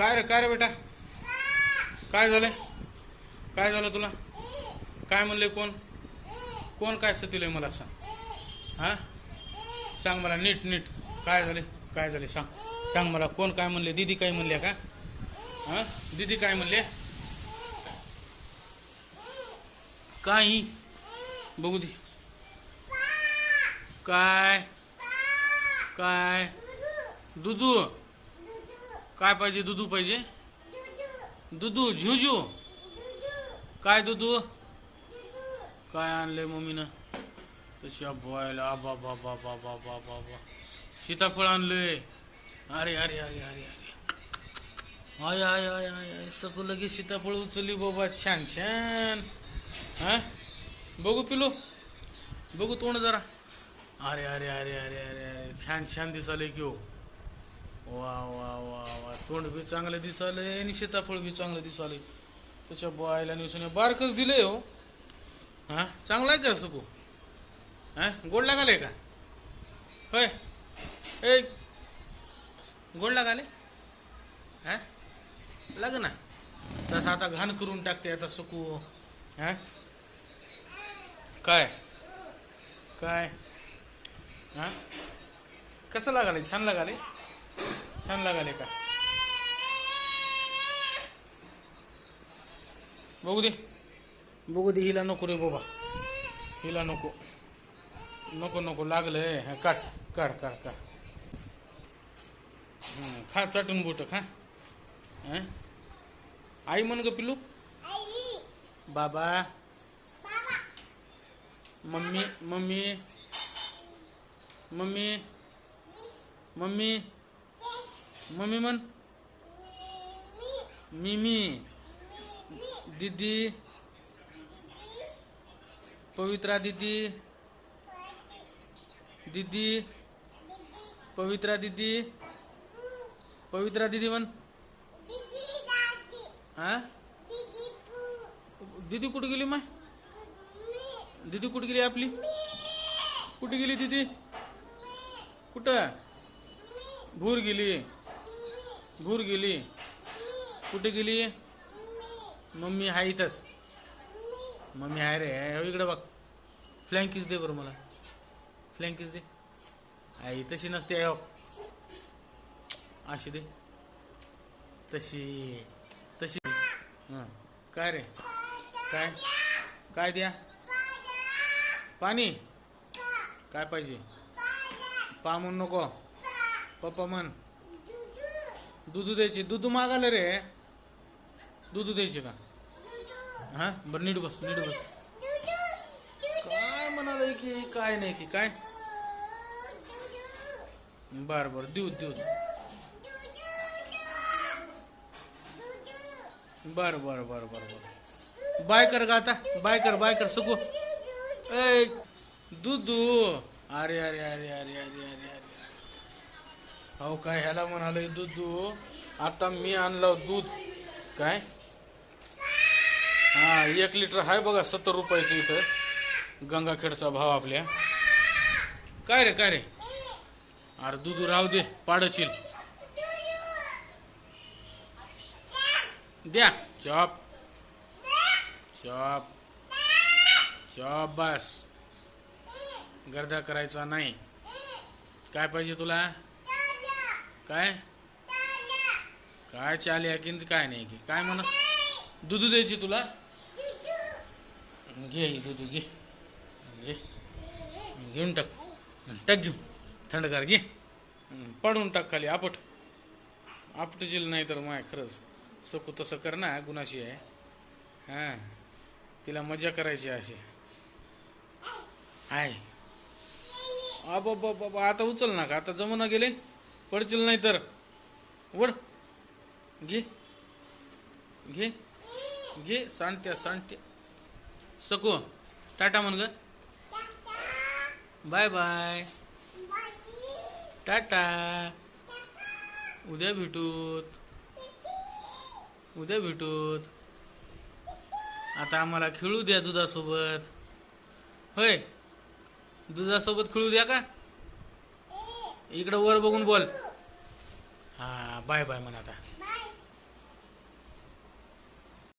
काय रे काय रे बेटा? काय झालंय? काय झालं तुला? काय म्हणले कोण? कोण काय सतीलय मला सांग. हा? सांग मला नीट नीट. काय झाले काय झाले सांग. सांग मला कोण काय म्हणले? दीदी काय म्हणले का? हा? दीदी काय म्हणले? काही? बघू दे. काय? काय? दुदू. काय पाहिजे? दुधू पाहिजे? दुधू, झुझू. काय दुधू? काय आणलंय मम्मीनं? त्याच्या बॉयला आबा बाबा बाबा बाबा बा सीताफळ आणलंय. अरे अरे अरे अरे अरे. आय आय आय आय आय. सगळं लगेच सीताफळ उचलली बाबा. छान छान. हा? बघू पिलो. बघू तोंड जरा. अरे अरे अरे अरे अरे अरे. छान छान दिसाले की हो. वा वा वा वा. तोंड बी चांगलं दिसाले आणि सीताफळ बी चांगलं दिसाले त्याच्या बॉयला निसून बारकच दिले हो. हा? चांगला आहे का सुकू? हा? गोड लागाले का? होय. ए गोड लागाले? हा? लाग ना. तसं आता घाण करून टाकते आता सुकू. हा? काय? काय? हा? कसं लागाले? छान लागाले? छान लागाले का बघू दे. बघू दे हिला नको रे बाबा. हिला नको. नको नको लागलंय. हा, काढ काढ काढ काढ. हं, खा चाटून बोट खा? आई म्हण ग पिल्लू. बाबा. Mummy mummy. Mummy. Mummy. Mummy म्हण मिमी दीदी पवित्रा दीदी दीदी पवित्रा दीदी पवित्रा दीदी म्हण हा? दीदी कुठे गेली माय? दीदी कुठे गेली आपली? कुठे गेली दीदी? कुठं? भूर गेली. गुर गेली. कुठे गेली? मम्मी हाय इथंच. मम्मी आहे रे. हो इकडे बघ. फ्लँकीच दे बरं मला. फ्लँकीच दे. आई तशी नसते आहे हो अशी दे. तशी. तशी. हां. काय रे? काय? काय द्या? पाणी. काय पाहिजे? पा म्हणून नको. पप्पा म्हण. दूध द्यायची. दूध मागायला रे. दूध द्यायची का? हा? बरं नीट बस नीट बस. काय म्हणाल की काय नाही की काय? बर बर देऊ देऊ. बर बर बर बर बर. बाय कर गा आता. बाय कर बाय कर सुकू. ए दूध अरे अरे अरे अरे अरे अरे अरे. हो काय ह्याला म्हणाले दूध आता मी आणलं दूध. काय? हा एक लिटर आहे बघा सत्तर रुपयाचं इथं. गंगाखेडचा भाव आपल्या. काय रे काय रे? अरे दूध राहू दे पाडचील द्या. चॉप. चॉप. चॉप बस. गर्दा करायचा नाही. काय पाहिजे तुला? काय? काय चाले की काय नाही की काय म्हणा? दूध द्यायची तुला? घे दुधू दूध घे. घे. घेऊन टाक. टाक घेऊ थंडगार घे. पडून टाक खाली आपट. आपटशील नाही तर माय खरंच. सकू तसं कर ना गुणाशी आहे. हां. तिला मजा करायची अशी. आहे. बाबा बाबा आता उचल ना का आता जमून गेले. पडशील नाही तर. वड घे. घे. घे. सांडत्या सांडत्या. सकू. टाटा म्हण ग. Bye bye. टाटा. उद्या भेटूत. उद्या भेटूत. आता आम्हाला खेळू द्या दुधासोबत. होय. दुधासोबत खेळू द्या का? इकडं वर बघून बोल. हा बाय बाय म्हण आता.